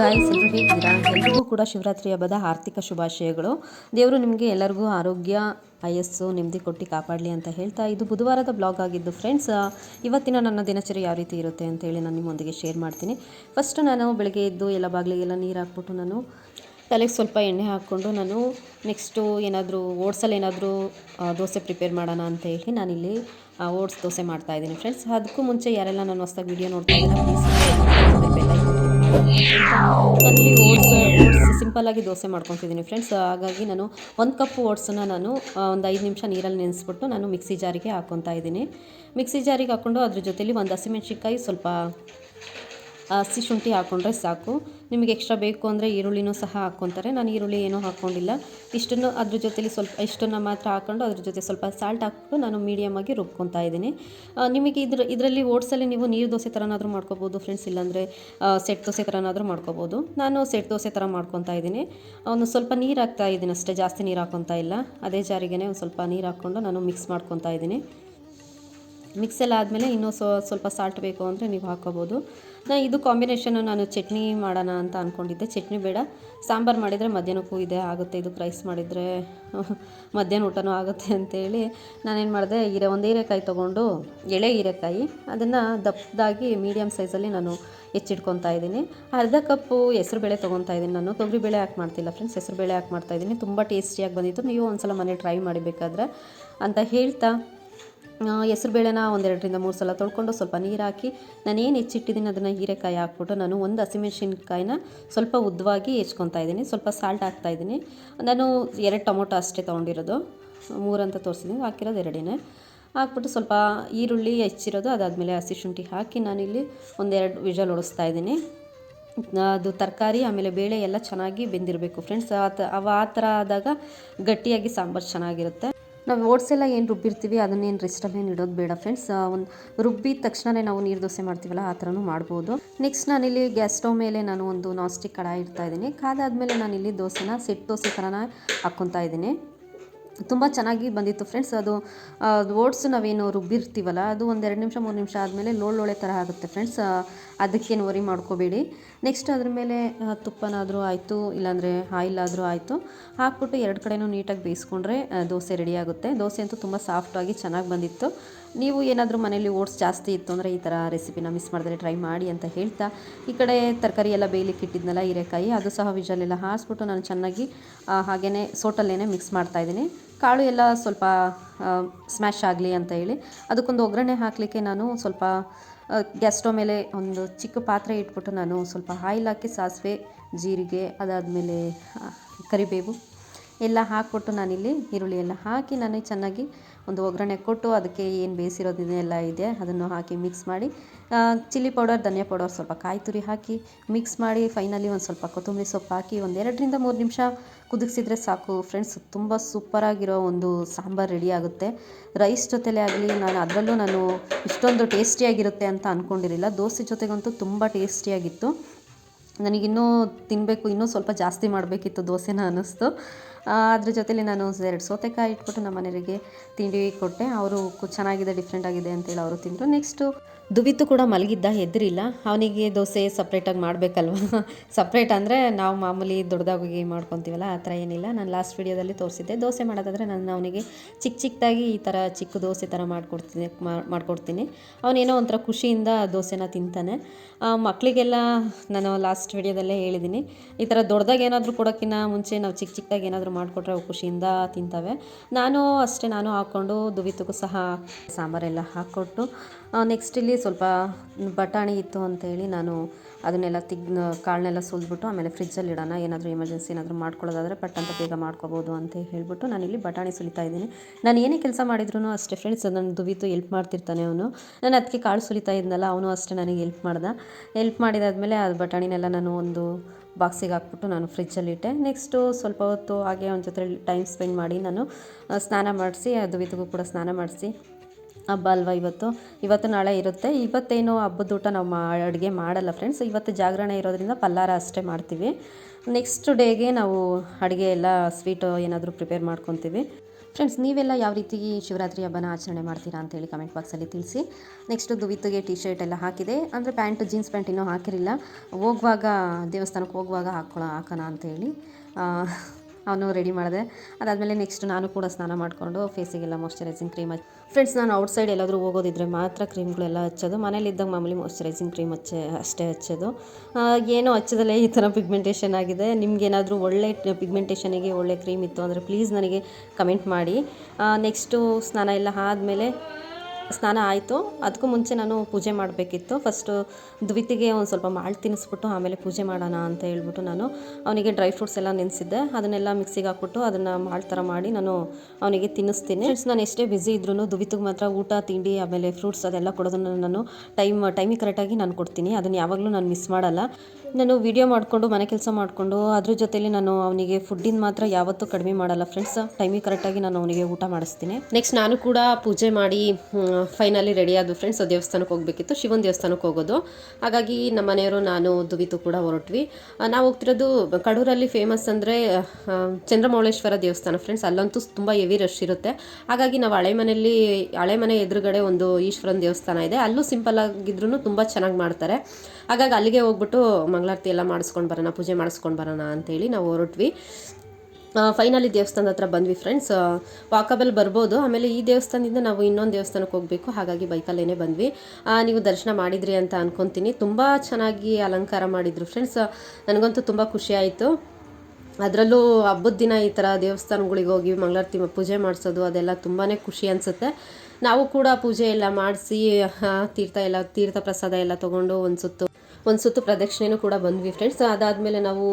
Guys ಎಲ್ಲರೂ ಹೇಗಿದ್ದೀರಾ? ಎಲ್ರಿಗೂ ಕೂಡ ಶಿವರಾತ್ರಿ ಹಬ್ಬದ ಆರ್ಥಿಕ ಶುಭಾಶಯಗಳು. ದೇವರು ನಿಮಗೆ ಎಲ್ಲರಿಗೂ ಆರೋಗ್ಯ ಆಯಸ್ಸು ನೆಮ್ಮದಿ ಕೊಟ್ಟು ಕಾಪಾಡಲಿ ಅಂತ ಹೇಳ್ತಾ ಇದು ಬುಧವಾರದ ಬ್ಲಾಗ್ ಆಗಿದ್ದು ಫ್ರೆಂಡ್ಸ್ ಇವತ್ತಿನ ನನ್ನ ದಿನಚರಿ ಯಾವ ರೀತಿ ಇರುತ್ತೆ ಅಂತೇಳಿ ನಾನು ನಿಮ್ಮೊಂದಿಗೆ ಶೇರ್ ಮಾಡ್ತೀನಿ. ಫಸ್ಟ್ ನಾನು ಬೆಳಗ್ಗೆ ಎದ್ದು ಎಲ್ಲ ಬಾಗಿಲಿಗೆಲ್ಲ ನೀರು ಹಾಕ್ಬಿಟ್ಟು ನಾನು ತಲೆಗೆ ಸ್ವಲ್ಪ ಎಣ್ಣೆ ಹಾಕ್ಕೊಂಡು ನಾನು ನೆಕ್ಸ್ಟು ಏನಾದರೂ ಓಟ್ಸಲ್ಲಿ ಏನಾದರೂ ದೋಸೆ ಪ್ರಿಪೇರ್ ಮಾಡೋಣ ಅಂತ ಹೇಳಿ ನಾನಿಲ್ಲಿ ಓಟ್ಸ್ ದೋಸೆ ಮಾಡ್ತಾ ಇದ್ದೀನಿ. ಫ್ರೆಂಡ್ಸ್ ಅದಕ್ಕೂ ಮುಂಚೆ ಯಾರೆಲ್ಲ ನಾನು ಹೊಸ್ದಾಗಿ ವೀಡಿಯೋ ನೋಡ್ತಾ ಇದ್ದೀರಾ ಪ್ಲೀಸ್ ನಾನಿಲ್ಲಿ ಓಟ್ಸ್ ಓಟ್ಸ್ ಸಿಂಪಲ್ಲಾಗಿ ದೋಸೆ ಮಾಡ್ಕೊತಿದ್ದೀನಿ ಫ್ರೆಂಡ್ಸ್ ಹಾಗಾಗಿ ನಾನು ಒಂದು ಕಪ್ ಓಟ್ಸನ್ನು ನಾನು ಒಂದು ಐದು ನಿಮಿಷ ನೀರಲ್ಲಿ ನೆನೆಸ್ಬಿಟ್ಟು ನಾನು ಮಿಕ್ಸಿ ಜಾರಿಗೆ ಹಾಕ್ಕೊತಾ ಇದ್ದೀನಿ. ಮಿಕ್ಸಿ ಜಾರಿಗೆ ಹಾಕ್ಕೊಂಡು ಅದ್ರ ಜೊತೆಲಿ ಒಂದು ಹಸಿಮೆಣ್ಸಿನ್ಕಾಯಿ ಸ್ವಲ್ಪ ಹಸಿ ಶುಂಠಿ ಹಾಕ್ಕೊಂಡ್ರೆ ಸಾಕು. ನಿಮಗೆ ಎಕ್ಸ್ಟ್ರಾ ಬೇಕು ಅಂದರೆ ಈರುಳ್ಳಿನೂ ಸಹ ಹಾಕ್ಕೊತಾರೆ. ನಾನು ಈರುಳ್ಳಿ ಏನೂ ಹಾಕ್ಕೊಂಡಿಲ್ಲ ಇಷ್ಟನ್ನು ಅದ್ರ ಜೊತೆಲಿ ಸ್ವಲ್ಪ, ಇಷ್ಟನ್ನು ಮಾತ್ರ ಹಾಕ್ಕೊಂಡು ಅದ್ರ ಜೊತೆ ಸ್ವಲ್ಪ ಸಾಲ್ಟ್ ಹಾಕ್ಬಿಟ್ಟು ನಾನು ಮೀಡಿಯಮಾಗಿ ರುಬ್ಕೊತಾ ಇದ್ದೀನಿ. ನಿಮಗೆ ಇದ್ರ, ಇದರಲ್ಲಿ ಓಟ್ಸಲ್ಲಿ ನೀವು ನೀರು ದೋಸೆ ಥರನಾದರೂ ಮಾಡ್ಕೋಬೋದು ಫ್ರೆಂಡ್ಸ್ ಇಲ್ಲಾಂದರೆ ಸೆಟ್ ದೋಸೆ ಥರನಾದರೂ ಮಾಡ್ಕೋಬೋದು. ನಾನು ಸೆಟ್ ದೋಸೆ ಥರ ಮಾಡ್ಕೊತಾ ಇದ್ದೀನಿ. ಒಂದು ಸ್ವಲ್ಪ ನೀರು ಹಾಕ್ತಾ ಇದ್ದೀನಿ ಅಷ್ಟೇ, ಜಾಸ್ತಿ ನೀರು ಹಾಕ್ಕೊತಾ ಇಲ್ಲ. ಅದೇ ಜಾರಿಗೆ ಒಂದು ಸ್ವಲ್ಪ ನೀರು ಹಾಕ್ಕೊಂಡು ನಾನು ಮಿಕ್ಸ್ ಮಾಡ್ಕೊತಾ ಇದ್ದೀನಿ. ಮಿಕ್ಸ್ ಎಲ್ಲ ಆದಮೇಲೆ ಇನ್ನೂ ಸೊ ಸ್ವಲ್ಪ ಸಾಲ್ಟ್ ಬೇಕು ಅಂದರೆ ನೀವು ಹಾಕ್ಕೋಬೋದು ನಾನು ಇದು ಕಾಂಬಿನೇಷನು ನಾನು ಚಟ್ನಿ ಮಾಡೋಣ ಅಂತ ಅಂದ್ಕೊಂಡಿದ್ದೆ ಚಟ್ನಿ ಬೇಡ. ಸಾಂಬಾರು ಮಾಡಿದರೆ ಮಧ್ಯಾಹ್ನಕ್ಕೂ ಇದೆ, ಆಗುತ್ತೆ. ಇದು ರೈಸ್ ಮಾಡಿದರೆ ಮಧ್ಯಾಹ್ನ ಊಟನೂ ಆಗುತ್ತೆ ಅಂತೇಳಿ ನಾನೇನು ಮಾಡಿದೆ, ಹೀರೆ ಒಂದು ಹೀರೆಕಾಯಿ ತೊಗೊಂಡು ಎಳೆ ಹೀರೆಕಾಯಿ, ಅದನ್ನು ದಪ್ಪದಾಗಿ ಮೀಡಿಯಮ್ ಸೈಜಲ್ಲಿ ನಾನು ಹೆಚ್ಚಿಟ್ಕೊತಾ ಇದ್ದೀನಿ. ಅರ್ಧ ಕಪ್ಪು ಹೆಸರುಬೇಳೆ ತೊಗೊತಾ ಇದ್ದೀನಿ ನಾನು. ತೊಗರಿಬೇಳೆ ಹಾಕಿ ಮಾಡ್ತಿಲ್ಲ ಫ್ರೆಂಡ್ಸ್ ಹೆಸರುಬೇಳೆ ಹಾಕಿ ಮಾಡ್ತಾಯಿದ್ದೀನಿ ತುಂಬ ಟೇಸ್ಟಿಯಾಗಿ ಬಂದಿತ್ತು. ನೀವು ಒಂದು ಸಲ ಮನೆ ಟ್ರೈ ಮಾಡಬೇಕಾದ್ರೆ ಅಂತ ಹೇಳ್ತಾ ಹೆಸರುಬೇಳೆನ ಒಂದೆರಡರಿಂದ ಮೂರು ಸಲ ತೊಳ್ಕೊಂಡು ಸ್ವಲ್ಪ ನೀರು ಹಾಕಿ ನಾನೇನು ಹೆಚ್ಚಿಟ್ಟಿದ್ದೀನಿ ಅದನ್ನು ಹೀರೆಕಾಯಿ ಹಾಕ್ಬಿಟ್ಟು ನಾನು ಒಂದು ಹಸಿಮೆಣಸಿನ್ಕಾಯಿನ ಸ್ವಲ್ಪ ಉದ್ದವಾಗಿ ಹೆಚ್ಕೊತಾ ಇದ್ದೀನಿ. ಸ್ವಲ್ಪ ಸಾಲ್ಟ್ ಹಾಕ್ತಾ ಇದ್ದೀನಿ. ನಾನು ಎರಡು ಟೊಮೊಟೊ ಅಷ್ಟೇ ತೊಗೊಂಡಿರೋದು. ಮೂರಂತ ತೋರಿಸಿದ್ದೀನಿ ಹಾಕಿರೋದು ಎರಡೇ ಹಾಕ್ಬಿಟ್ಟು ಸ್ವಲ್ಪ ಈರುಳ್ಳಿ ಹೆಚ್ಚಿರೋದು, ಅದಾದಮೇಲೆ ಹಸಿ ಶುಂಠಿ ಹಾಕಿ ನಾನಿಲ್ಲಿ ಒಂದೆರಡು ವಿಜಲ್ ಓಡಿಸ್ತಾ ಇದ್ದೀನಿ. ಅದು ತರಕಾರಿ, ಆಮೇಲೆ ಬೇಳೆ ಎಲ್ಲ ಚೆನ್ನಾಗಿ ಬೆಂದಿರಬೇಕು ಫ್ರೆಂಡ್ಸ್ ಆ ತ ಆ ಥರ ಆದಾಗ ಗಟ್ಟಿಯಾಗಿ ಸಾಂಬಾರು ಚೆನ್ನಾಗಿರುತ್ತೆ. ನಾವು ಓಟ್ಸ್ ಎಲ್ಲ ಏನು ರುಬ್ಬಿರ್ತೀವಿ ಅದನ್ನೇನು ರೆಸ್ಟಲ್ಲೇನು ಇಡೋದು ಬೇಡ ಫ್ರೆಂಡ್ಸ್ ಒಂದು ರುಬ್ಬಿದ ತಕ್ಷಣವೇ ನಾವು ನೀರು ದೋಸೆ ಮಾಡ್ತೀವಲ್ಲ, ಆ ಥರನೂ ಮಾಡ್ಬೋದು. ನೆಕ್ಸ್ಟ್ ನಾನಿಲ್ಲಿ ಗ್ಯಾಸ್ ಸ್ಟವ್ ಮೇಲೆ ನಾನು ಒಂದು ನಾನ್ ಸ್ಟಿಕ್ ಕಡಾಯಿ ಇಡ್ತಾ ಇದ್ದೀನಿ. ಕಾದಾದಮೇಲೆ ನಾನಿಲ್ಲಿ ದೋಸೆನ ಸೆಟ್ ದೋಸೆ ಥರನ ಹಾಕ್ಕೊತಾ ಇದ್ದೀನಿ. ತುಂಬ ಚೆನ್ನಾಗಿ ಬಂದಿತ್ತು ಫ್ರೆಂಡ್ಸ್ ಅದು ಓಟ್ಸ್ ನಾವೇನು ರುಬ್ಬಿರ್ತೀವಲ್ಲ, ಅದು ಒಂದು ಎರಡು ನಿಮಿಷ, ಮೂರು ನಿಮಿಷ ಆದಮೇಲೆ ಲೋಳೊಳೆ ಥರ ಆಗುತ್ತೆ ಫ್ರೆಂಡ್ಸ್ ಅದಕ್ಕೇನು ವರಿ ಮಾಡ್ಕೋಬೇಡಿ. ನೆಕ್ಸ್ಟ್ ಅದ್ರ ಮೇಲೆ ತುಪ್ಪನಾದರೂ ಆಯಿತು, ಇಲ್ಲಾಂದರೆ ಆಯಿಲ್ ಆದರೂ ಆಯಿತು, ಹಾಕ್ಬಿಟ್ಟು ಎರಡು ಕಡೆನೂ ನೀಟಾಗಿ ಬೇಯಿಸ್ಕೊಂಡ್ರೆ ದೋಸೆ ರೆಡಿ ಆಗುತ್ತೆ. ದೋಸೆ ಅಂತೂ ತುಂಬ ಸಾಫ್ಟಾಗಿ ಚೆನ್ನಾಗಿ ಬಂದಿತ್ತು. ನೀವು ಏನಾದರೂ ಮನೇಲಿ ಓಟ್ಸ್ ಜಾಸ್ತಿ ಇತ್ತು ಅಂದರೆ ಈ ಥರ ರೆಸಿಪಿನ ಮಿಸ್ ಮಾಡಿದ್ರೆ ಟ್ರೈ ಮಾಡಿ ಅಂತ ಹೇಳ್ತಾ, ಈ ಕಡೆ ತರಕಾರಿ ಎಲ್ಲ ಬೇಯಲಿಕ್ಕೆ ಇಟ್ಟಿದ್ನಲ್ಲ ಹೀರೆಕಾಯಿ, ಅದು ಸಹ ವಿಜಲೆಲ್ಲ ಹಾರಿಸ್ಬಿಟ್ಟು ನಾನು ಚೆನ್ನಾಗಿ ಹಾಗೆಯೇ ಸೋಟಲ್ಲೇ ಮಿಕ್ಸ್ ಮಾಡ್ತಾಯಿದ್ದೀನಿ ಕಾಳು ಎಲ್ಲ ಸ್ವಲ್ಪ ಸ್ಮ್ಯಾಶ್ ಆಗಲಿ ಅಂತ ಹೇಳಿ, ಅದಕ್ಕೊಂದು ಒಗ್ಗರಣೆ ಹಾಕಲಿಕ್ಕೆ ನಾನು ಸ್ವಲ್ಪ ಗ್ಯಾಸ್ ಮೇಲೆ ಒಂದು ಚಿಕ್ಕ ಪಾತ್ರೆ ಇಟ್ಬಿಟ್ಟು ನಾನು ಸ್ವಲ್ಪ ಆಯಿಲ್ ಹಾಕಿ ಸಾಸಿವೆ ಜೀರಿಗೆ ಅದಾದಮೇಲೆ ಕರಿಬೇವು. ಎಲ್ಲ ಹಾಕಿಬಿಟ್ಟು ನಾನಿಲ್ಲಿ ಈರುಳ್ಳಿ ಎಲ್ಲ ಹಾಕಿ ನಾನು ಚೆನ್ನಾಗಿ ಒಂದು ಒಗ್ಗರಣೆ ಕೊಟ್ಟು ಅದಕ್ಕೆ ಏನು ಬೇಯಿಸಿರೋದನ್ನೆಲ್ಲ ಇದೆ, ಅದನ್ನು ಹಾಕಿ ಮಿಕ್ಸ್ ಮಾಡಿ ಚಿಲ್ಲಿ ಪೌಡರ್ ಧನಿಯಾ ಪೌಡರ್ ಸ್ವಲ್ಪ ಕಾಯಿ ತುರಿ ಹಾಕಿ ಮಿಕ್ಸ್ ಮಾಡಿ ಫೈನಲಿ ಒಂದು ಸ್ವಲ್ಪ ಕೊತ್ತಂಬರಿ ಸೊಪ್ಪು ಹಾಕಿ ಒಂದು ಎರಡರಿಂದ ಮೂರು ನಿಮಿಷ ಕುದಿಸಿದ್ರೆ ಸಾಕು. ಫ್ರೆಂಡ್ಸ್ ತುಂಬ ಸೂಪರಾಗಿರೋ ಒಂದು ಸಾಂಬಾರು ರೆಡಿ ಆಗುತ್ತೆ. ರೈಸ್ ಜೊತೆಲೇ ಆಗಲಿ, ನಾನು ಅದರಲ್ಲೂ ನಾನು ಇಷ್ಟೊಂದು ಟೇಸ್ಟಿಯಾಗಿರುತ್ತೆ ಅಂತ ಅಂದ್ಕೊಂಡಿರಲಿಲ್ಲ ದೋಸೆ ಜೊತೆಗಂತೂ ತುಂಬ ಟೇಸ್ಟಿಯಾಗಿತ್ತು ನನಗಿನ್ನೂ ತಿನ್ನಬೇಕು ಇನ್ನೂ ಸ್ವಲ್ಪ ಜಾಸ್ತಿ ಮಾಡಬೇಕಿತ್ತು ದೋಸೆನ ಅನ್ನಿಸ್ತು. ಅದ್ರ ಜೊತೆಲಿ ನಾನು ಎರಡು ಸೌತೆಕಾಯಿ ಇಟ್ಬಿಟ್ಟು ನಮ್ಮ ಮನೆಯವರಿಗೆ ತಿಂಡಿ ಕೊಟ್ಟೆ. ಅವರು ಚೆನ್ನಾಗಿದೆ ಡಿಫ್ರೆಂಟ್ ಆಗಿದೆ ಅಂತೇಳಿ ಅವರು ತಿಂದರು. ನೆಕ್ಸ್ಟು ದುವಿತು ಕೂಡ ಮಲಗಿದ್ದ, ಹೆದ್ರಿಲ್ಲ. ಅವನಿಗೆ ದೋಸೆ ಸಪ್ರೇಟಾಗಿ ಮಾಡಬೇಕಲ್ವ? ಸಪ್ರೇಟ್ ಅಂದರೆ ನಾವು ಮಾಮೂಲಿ ದೊಡ್ಡದಾಗಿ ಮಾಡ್ಕೊತೀವಲ್ಲ, ಆ ಥರ ಏನಿಲ್ಲ. ನಾನು ಲಾಸ್ಟ್ ವೀಡಿಯೋದಲ್ಲಿ ತೋರಿಸಿದ್ದೆ. ದೋಸೆ ಮಾಡೋದಾದರೆ ನಾನು ಅವನಿಗೆ ಚಿಕ್ಕ ಚಿಕ್ಕದಾಗಿ ಈ ಥರ ಚಿಕ್ಕ ದೋಸೆ ಥರ ಮಾಡಿಕೊಡ್ತೀನಿ ಮಾಡಿಕೊಡ್ತೀನಿ. ಅವನೇನೋ ಒಂಥರ ಖುಷಿಯಿಂದ ದೋಸೆನ ತಿಂತಾನೆ. ಮಕ್ಕಳಿಗೆಲ್ಲ ನಾನು ಲಾಸ್ಟ್ ವೀಡಿಯೋದಲ್ಲೇ ಹೇಳಿದ್ದೀನಿ. ಈ ಥರ ದೊಡ್ಡದಾಗಿ ಏನಾದರೂ ಕೊಡೋಕ್ಕಿಂತ ಮುಂಚೆ ನಾವು ಚಿಕ್ಕ ಚಿಕ್ಕದಾಗಿ ಏನಾದರೂ ಮಾಡಿಕೊಟ್ರೆ ಅವು ಖುಷಿಯಿಂದ ತಿಂತವೆ. ನಾನು ಅಷ್ಟೇ ನಾನು ಹಾಕ್ಕೊಂಡು ದುವಿತಕ್ಕೂ ಸಹ ಸಾಂಬಾರೆಲ್ಲ ಹಾಕ್ಕೊಟ್ಟು ನೆಕ್ಸ್ಟ್ ಇಲ್ಲಿ ಸ್ವಲ್ಪ ಬಟಾಣಿ ಇತ್ತು ಅಂತೇಳಿ ನಾನು ಅದನ್ನೆಲ್ಲ ತಿಗ್ ಕಾಳನ್ನೆಲ್ಲ ಸುಲಿದ್ಬಿಟ್ಟು ಆಮೇಲೆ ಫ್ರಿಜ್ಜಲ್ಲಿ ಇಡೋಣ, ಏನಾದರೂ ಎಮರ್ಜೆನ್ಸಿ ಏನಾದರೂ ಮಾಡ್ಕೊಳ್ಳೋದಾದರೆ ಪಟ್ ಅಂತ ಬೇಗ ಮಾಡ್ಕೋಬೋದು ಅಂತ ಹೇಳ್ಬಿಟ್ಟು ನಾನಿಲ್ಲಿ ಬಟಾಣಿ ಸುಲಿತಾ ಇದ್ದೀನಿ. ನಾನು ಏನೇ ಕೆಲಸ ಮಾಡಿದ್ರು ಅಷ್ಟೇ ಫ್ರೆಂಡ್ಸ್ ನಾನು ದುವಿತು ಎಲ್ಪ್ ಮಾಡ್ತಿರ್ತಾನೆ ಅವನು. ನಾನು ಅದಕ್ಕೆ ಕಾಳು ಸುಲಿತಾ ಇದ್ನಲ್ಲ, ಅವನು ಅಷ್ಟೇ ನನಗೆ ಎಲ್ಪ್ ಮಾಡ್ದ. ಎಲ್ಪ್ ಮಾಡಿದಾದಮೇಲೆ ಅದು ಬಟಾಣಿನೆಲ್ಲ ನಾನು ಒಂದು ಬಾಕ್ಸಿಗೆ ಹಾಕ್ಬಿಟ್ಟು ನಾನು ಫ್ರಿಜ್ಜಲ್ಲಿಟ್ಟೆ ನೆಕ್ಸ್ಟು ಸ್ವಲ್ಪ ಹೊತ್ತು ಹಾಗೆ ಅವನ ಜೊತೆ ಟೈಮ್ ಸ್ಪೆಂಡ್ ಮಾಡಿ ನಾನು ಸ್ನಾನ ಮಾಡಿಸಿ ಅದು ವಿತಗೂ ಕೂಡ ಸ್ನಾನ ಮಾಡಿಸಿ. ಹಬ್ಬ ಅಲ್ವ ಇವತ್ತು? ಇವತ್ತು ನಾಳೆ ಇರುತ್ತೆ. ಇವತ್ತೇನು ಹಬ್ಬದ ಊಟ ನಾವು ಮಾ ಅಡುಗೆ ಮಾಡಲ್ಲ ಫ್ರೆಂಡ್ಸ್ ಇವತ್ತು ಜಾಗರಣೆ ಇರೋದರಿಂದ ಪಲ್ಲಾರ ಅಷ್ಟೇ ಮಾಡ್ತೀವಿ. ನೆಕ್ಸ್ಟ್ ಡೇಗೆ ನಾವು ಅಡುಗೆ ಎಲ್ಲ ಸ್ವೀಟು ಏನಾದರೂ ಪ್ರಿಪೇರ್ ಮಾಡ್ಕೊತೀವಿ. ಫ್ರೆಂಡ್ಸ್ ನೀವೆಲ್ಲ ಯಾವ ರೀತಿ ಶಿವರಾತ್ರಿ ಹಬ್ಬನ ಆಚರಣೆ ಮಾಡ್ತೀರಾ ಅಂತೇಳಿ ಕಮೆಂಟ್ ಬಾಕ್ಸಲ್ಲಿ ತಿಳಿಸಿ. ನೆಕ್ಸ್ಟ್ ದುವಿತ್ತಿಗೆ ಟಿ ಶರ್ಟ್ ಎಲ್ಲ ಹಾಕಿದೆ. ಅಂದರೆ ಪ್ಯಾಂಟ್ ಜೀನ್ಸ್ ಪ್ಯಾಂಟ್ ಇನ್ನೂ ಹಾಕಿರಲಿಲ್ಲ. ಹೋಗುವಾಗ ದೇವಸ್ಥಾನಕ್ಕೆ ಹೋಗುವಾಗ ಹಾಕ್ಕೊಳ್ಳೋ ಹಾಕೋಣ ಅಂತೇಳಿ ಅವನು ರೆಡಿ ಮಾಡಿದೆ. ಅದಾದಮೇಲೆ ನೆಕ್ಸ್ಟ್ ನಾನು ಕೂಡ ಸ್ನಾನ ಮಾಡಿಕೊಂಡು ಫೇಸಿಗೆಲ್ಲ ಮಾಯಶ್ಚರೈಸಿಂಗ್ ಕ್ರೀಮ್ ಹಚ್ಚಿ ಫ್ರೆಂಡ್ಸ್ ನಾನು ಔಟ್ಸೈಡ್ ಎಲ್ಲಾದರೂ ಹೋಗೋದಿದ್ರೆ ಮಾತ್ರ ಕ್ರೀಮ್ಗಳೆಲ್ಲ ಹಚ್ಚೋದು. ಮನೇಲಿದ್ದಾಗ ಮಾಮೂಲಿ ಮಾಯಶ್ಚರೈಸಿಂಗ್ ಕ್ರೀಮ್ ಹಚ್ಚೆ ಅಷ್ಟೇ ಹಚ್ಚೋದು. ಏನೋ ಹಚ್ಚದಲ್ಲೇ ಈ ಥರ ಪಿಗ್ಮೆಂಟೇಷನ್ ಆಗಿದೆ. ನಿಮ್ಗೇನಾದರೂ ಒಳ್ಳೆ ಪಿಗ್ಮೆಂಟೇಷನಿಗೆ ಒಳ್ಳೆ ಕ್ರೀಮ್ ಇತ್ತು ಅಂದರೆ ಪ್ಲೀಸ್ ನನಗೆ ಕಮೆಂಟ್ ಮಾಡಿ. ನೆಕ್ಸ್ಟು ಸ್ನಾನ ಎಲ್ಲ ಆದಮೇಲೆ ಸ್ನಾನ ಆಯಿತು. ಅದಕ್ಕೂ ಮುಂಚೆ ನಾನು ಪೂಜೆ ಮಾಡಬೇಕಿತ್ತು. ಫಸ್ಟು ದ್ವಿತಿಗೆ ಒಂದು ಸ್ವಲ್ಪ ಮಾಳು ತಿನ್ನಿಸ್ಬಿಟ್ಟು ಆಮೇಲೆ ಪೂಜೆ ಮಾಡೋಣ ಅಂತ ಹೇಳ್ಬಿಟ್ಟು ನಾನು ಅವನಿಗೆ ಡ್ರೈ ಫ್ರೂಟ್ಸ್ ಎಲ್ಲ ನೆನೆಸಿದ್ದೆ. ಅದನ್ನೆಲ್ಲ ಮಿಕ್ಸಿಗೆ ಹಾಕ್ಬಿಟ್ಟು ಅದನ್ನು ಮಾಳು ಥರ ಮಾಡಿ ನಾನು ಅವನಿಗೆ ತಿನ್ನಿಸ್ತೀನಿ ನಾನು ಎಷ್ಟೇ ಬ್ಯುಸಿ ಇದ್ರೂ ದ್ವಿತಿಗೆ ಮಾತ್ರ ಊಟ, ತಿಂಡಿ, ಆಮೇಲೆ ಫ್ರೂಟ್ಸ್ ಅದೆಲ್ಲ ಕೊಡೋದನ್ನು ನಾನು ಟೈಮ್ ಟೈಮಿಗೆ ಕರೆಕ್ಟಾಗಿ ನಾನು ಕೊಡ್ತೀನಿ. ಅದನ್ನು ಯಾವಾಗಲೂ ನಾನು ಮಿಸ್ ಮಾಡಲ್ಲ. ನಾನು ವಿಡಿಯೋ ಮಾಡಿಕೊಂಡು, ಮನೆ ಕೆಲಸ ಮಾಡಿಕೊಂಡು, ಅದ್ರ ಜೊತೆಲಿ ನಾನು ಅವನಿಗೆ ಫುಡ್ಡಿನ ಮಾತ್ರ ಯಾವತ್ತೂ ಕಡಿಮೆ ಮಾಡಲ್ಲ ಫ್ರೆಂಡ್ಸ್ ಟೈಮಿಗೆ ಕರೆಕ್ಟಾಗಿ ನಾನು ಅವನಿಗೆ ಊಟ ಮಾಡಿಸ್ತೀನಿ. ನೆಕ್ಸ್ಟ್ ನಾನು ಕೂಡ ಪೂಜೆ ಮಾಡಿ ಫೈನಲಿ ರೆಡಿ ಫ್ರೆಂಡ್ಸ್ ದೇವಸ್ಥಾನಕ್ಕೆ ಹೋಗಬೇಕಿತ್ತು. ಶಿವನ ದೇವಸ್ಥಾನಕ್ಕೆ ಹೋಗೋದು. ಹಾಗಾಗಿ ನಮ್ಮ ಮನೆಯವರು, ನಾನು, ದುವಿತು ಕೂಡ ಹೊರಟ್ವಿ. ನಾವು ಹೋಗ್ತಿರೋದು ಕಡೂರಲ್ಲಿ ಫೇಮಸ್ ಅಂದರೆ ಚಂದ್ರಮೌಳೇಶ್ವರ ದೇವಸ್ಥಾನ ಫ್ರೆಂಡ್ಸ್ ಅಲ್ಲಂತೂ ತುಂಬ ಹೆವಿ ರಶ್ ಇರುತ್ತೆ. ಹಾಗಾಗಿ ನಾವು ಹಳೆ ಮನೆಯಲ್ಲಿ, ಹಳೆ ಮನೆ ಎದುರುಗಡೆ ಒಂದು ಈಶ್ವರನ ದೇವಸ್ಥಾನ ಇದೆ. ಅಲ್ಲೂ ಸಿಂಪಲ್ ಆಗಿದ್ರು ತುಂಬ ಚೆನ್ನಾಗಿ ಮಾಡ್ತಾರೆ. ಹಾಗಾಗಿ ಅಲ್ಲಿಗೆ ಹೋಗ್ಬಿಟ್ಟು ಮಂಗಳಾರತಿ ಎಲ್ಲ ಮಾಡಿಸ್ಕೊಂಡು ಬರೋಣ, ಪೂಜೆ ಮಾಡಿಸ್ಕೊಂಡು ಬರೋಣ ಅಂತೇಳಿ ನಾವು ಹೊರಟ್ವಿ. ಫೈನಲಿ ದೇವಸ್ಥಾನದ ಹತ್ರ ಬಂದ್ವಿ ಫ್ರೆಂಡ್ಸ್ ವಾಕಬಲ್ ಬರ್ಬೋದು. ಆಮೇಲೆ ಈ ದೇವಸ್ಥಾನದಿಂದ ನಾವು ಇನ್ನೊಂದು ದೇವಸ್ಥಾನಕ್ಕೆ ಹೋಗಬೇಕು. ಹಾಗಾಗಿ ಬೈಕಲ್ಲೇ ಬಂದ್ವಿ. ನೀವು ದರ್ಶನ ಮಾಡಿದ್ರಿ ಅಂತ ಅನ್ಕೊತೀನಿ. ತುಂಬ ಚೆನ್ನಾಗಿ ಅಲಂಕಾರ ಮಾಡಿದ್ರು ಫ್ರೆಂಡ್ಸ್ ನನಗಂತೂ ತುಂಬ ಆಯಿತು. ಅದರಲ್ಲೂ ಹಬ್ಬದ ದಿನ ಈ ಥರ ದೇವಸ್ಥಾನಗಳಿಗೆ ಹೋಗಿ ಮಂಗಳಾರತಿ ಪೂಜೆ ಮಾಡಿಸೋದು ಅದೆಲ್ಲ ತುಂಬಾ ಖುಷಿ ಅನಿಸುತ್ತೆ. ನಾವು ಕೂಡ ಪೂಜೆ ಎಲ್ಲ ಮಾಡಿಸಿ ತೀರ್ಥ ಎಲ್ಲ, ತೀರ್ಥ ಪ್ರಸಾದ ಎಲ್ಲ ತೊಗೊಂಡು ಒಂದು ಸುತ್ತು ಒಂದು ಸುತ್ತು ಪ್ರದಕ್ಷಿಣೆನೂ ಕೂಡ ಬಂದ್ವಿ ಫ್ರೆಂಡ್ಸ್ ಅದಾದಮೇಲೆ ನಾವು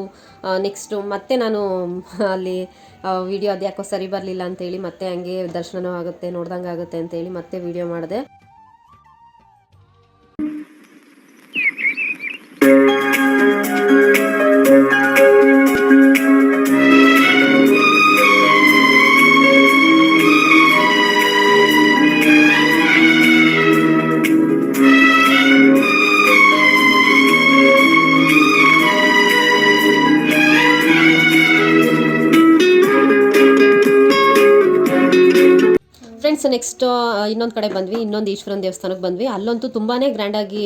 ನೆಕ್ಸ್ಟು ಮತ್ತೆ ನಾನು, ಅಲ್ಲಿ ವಿಡಿಯೋ ಅದು ಯಾಕೋ ಸರಿ ಬರಲಿಲ್ಲ ಅಂತೇಳಿ ಮತ್ತೆ ಹಂಗೆ ದರ್ಶನವೂ ಆಗುತ್ತೆ, ನೋಡ್ದಂಗೆ ಆಗುತ್ತೆ ಅಂತೇಳಿ ಮತ್ತೆ ವಿಡಿಯೋ ಮಾಡಿದೆ. ಫ್ರೆಂಡ್ಸ್ ನೆಕ್ಸ್ಟ್ ಇನ್ನೊಂದು ಕಡೆ ಬಂದ್ವಿ, ಇನ್ನೊಂದು ಈಶ್ವರನ ದೇವಸ್ಥಾನಕ್ಕೆ ಬಂದ್ವಿ. ಅಲ್ಲಂತೂ ತುಂಬಾ ಗ್ರ್ಯಾಂಡಾಗಿ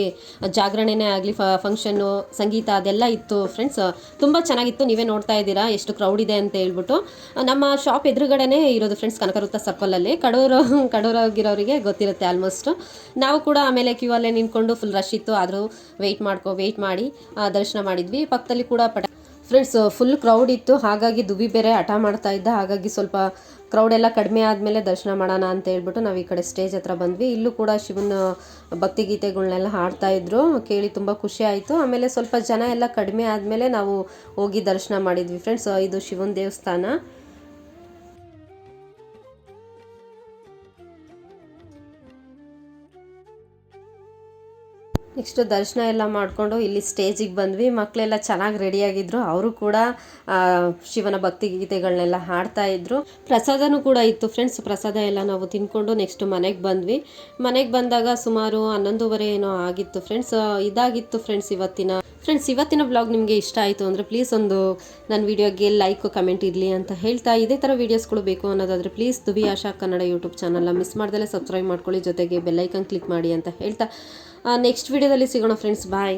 ಜಾಗರಣೆನೇ ಆಗಲಿ ಫಂಕ್ಷನ್ನು ಸಂಗೀತ ಅದೆಲ್ಲ ಇತ್ತು ಫ್ರೆಂಡ್ಸ್ ತುಂಬ ಚೆನ್ನಾಗಿತ್ತು. ನೀವೇ ನೋಡ್ತಾ ಇದ್ದೀರಾ, ಎಷ್ಟು ಕ್ರೌಡ್ ಇದೆ ಅಂತ ಹೇಳ್ಬಿಟ್ಟು. ನಮ್ಮ ಶಾಪ್ ಎದುರುಗಡೆನೇ ಇರೋದು ಫ್ರೆಂಡ್ಸ್ ಕನಕವೃತ್ತ ಸರ್ಕಲಲ್ಲಿ ಕಡೂರು, ಕಡೂರಾಗಿರೋರಿಗೆ ಗೊತ್ತಿರುತ್ತೆ ಆಲ್ಮೋಸ್ಟ್ ನಾವು ಕೂಡ ಆಮೇಲೆ ಕ್ಯೂ ಅಲ್ಲೇ ನಿಂತ್ಕೊಂಡು ಫುಲ್ ರಶ್ ಇತ್ತು. ಆದರೂ ವೆಯ್ಟ್ ಮಾಡ್ಕೊ ವೆಯ್ಟ್ ಮಾಡಿ ದರ್ಶನ ಮಾಡಿದ್ವಿ. ಪಕ್ಕದಲ್ಲಿ ಕೂಡ ಪಟ ಫ್ರೆಂಡ್ಸ್ ಫುಲ್ ಕ್ರೌಡ್ ಇತ್ತು. ಹಾಗಾಗಿ ದುಬಿ ಬೇರೆ ಹಠ ಮಾಡ್ತಾ ಇದ್ದ. ಹಾಗಾಗಿ ಸ್ವಲ್ಪ ಕ್ರೌಡ್ ಎಲ್ಲ ಕಡಿಮೆ ಆದಮೇಲೆ ದರ್ಶನ ಮಾಡೋಣ ಅಂತ ಹೇಳ್ಬಿಟ್ಟು ನಾವು ಈ ಕಡೆ ಸ್ಟೇಜ್ ಹತ್ರ ಬಂದ್ವಿ. ಇಲ್ಲೂ ಕೂಡ ಶಿವನ ಭಕ್ತಿಗೀತೆಗಳ್ನೆಲ್ಲ ಹಾಡ್ತಾ ಇದ್ರು. ಕೇಳಿ ತುಂಬ ಖುಷಿ ಆಯಿತು. ಆಮೇಲೆ ಸ್ವಲ್ಪ ಜನ ಎಲ್ಲ ಕಡಿಮೆ ಆದಮೇಲೆ ನಾವು ಹೋಗಿ ದರ್ಶನ ಮಾಡಿದ್ವಿ. ಫ್ರೆಂಡ್ಸ್ ಇದು ಶಿವನ ದೇವಸ್ಥಾನ. ನೆಕ್ಸ್ಟ್ ದರ್ಶನ ಎಲ್ಲ ಮಾಡಿಕೊಂಡು ಇಲ್ಲಿ ಸ್ಟೇಜಿಗೆ ಬಂದ್ವಿ. ಮಕ್ಕಳೆಲ್ಲ ಚೆನ್ನಾಗಿ ರೆಡಿಯಾಗಿದ್ರು ಅವರು ಕೂಡ ಶಿವನ ಭಕ್ತಿ ಗೀತೆಗಳನ್ನೆಲ್ಲ ಹಾಡ್ತಾ ಇದ್ರು. ಪ್ರಸಾದನೂ ಕೂಡ ಇತ್ತು ಫ್ರೆಂಡ್ಸ್ ಪ್ರಸಾದ ಎಲ್ಲ ನಾವು ತಿನ್ಕೊಂಡು ನೆಕ್ಸ್ಟ್ ಮನೆಗೆ ಬಂದ್ವಿ. ಮನೆಗೆ ಬಂದಾಗ ಸುಮಾರು ಹನ್ನೊಂದುವರೆ ಏನೋ ಆಗಿತ್ತು ಫ್ರೆಂಡ್ಸ್ ಇದಾಗಿತ್ತು ಫ್ರೆಂಡ್ಸ್ ಇವತ್ತಿನ. ಫ್ರೆಂಡ್ಸ್ ಇವತ್ತಿನ ಬ್ಲಾಗ್ ನಿಮಗೆ ಇಷ್ಟ ಆಯಿತು ಅಂದರೆ ಪ್ಲೀಸ್ ಒಂದು ನನ್ನ ವೀಡಿಯೋಗೆ ಲೈಕ್ ಕಮೆಂಟ್ ಇರಲಿ ಅಂತ ಹೇಳ್ತಾ ಇದೇ ಥರ ವೀಡಿಯೋಸ್ಗಳು ಬೇಕು ಅನ್ನೋದಾದರೆ ಪ್ಲೀಸ್ ದುಬಿ ಆಶಾ ಕನ್ನಡ ಯೂಟ್ಯೂಬ್ ಚಾನಲ್ನ ಮಿಸ್ ಮಾಡ್ದಲೇ ಸಬ್ಸ್ಕ್ರೈಬ್ ಮಾಡ್ಕೊಳ್ಳಿ. ಜೊತೆಗೆ ಬೆಲ್ಲೈಕನ್ ಕ್ಲಿಕ್ ಮಾಡಿ ಅಂತ ಹೇಳ್ತಾ ನೆಕ್ಸ್ಟ್ ವಿಡಿಯೋದಲ್ಲಿ ಸಿಗೋಣ ಫ್ರೆಂಡ್ಸ್ ಬಾಯ್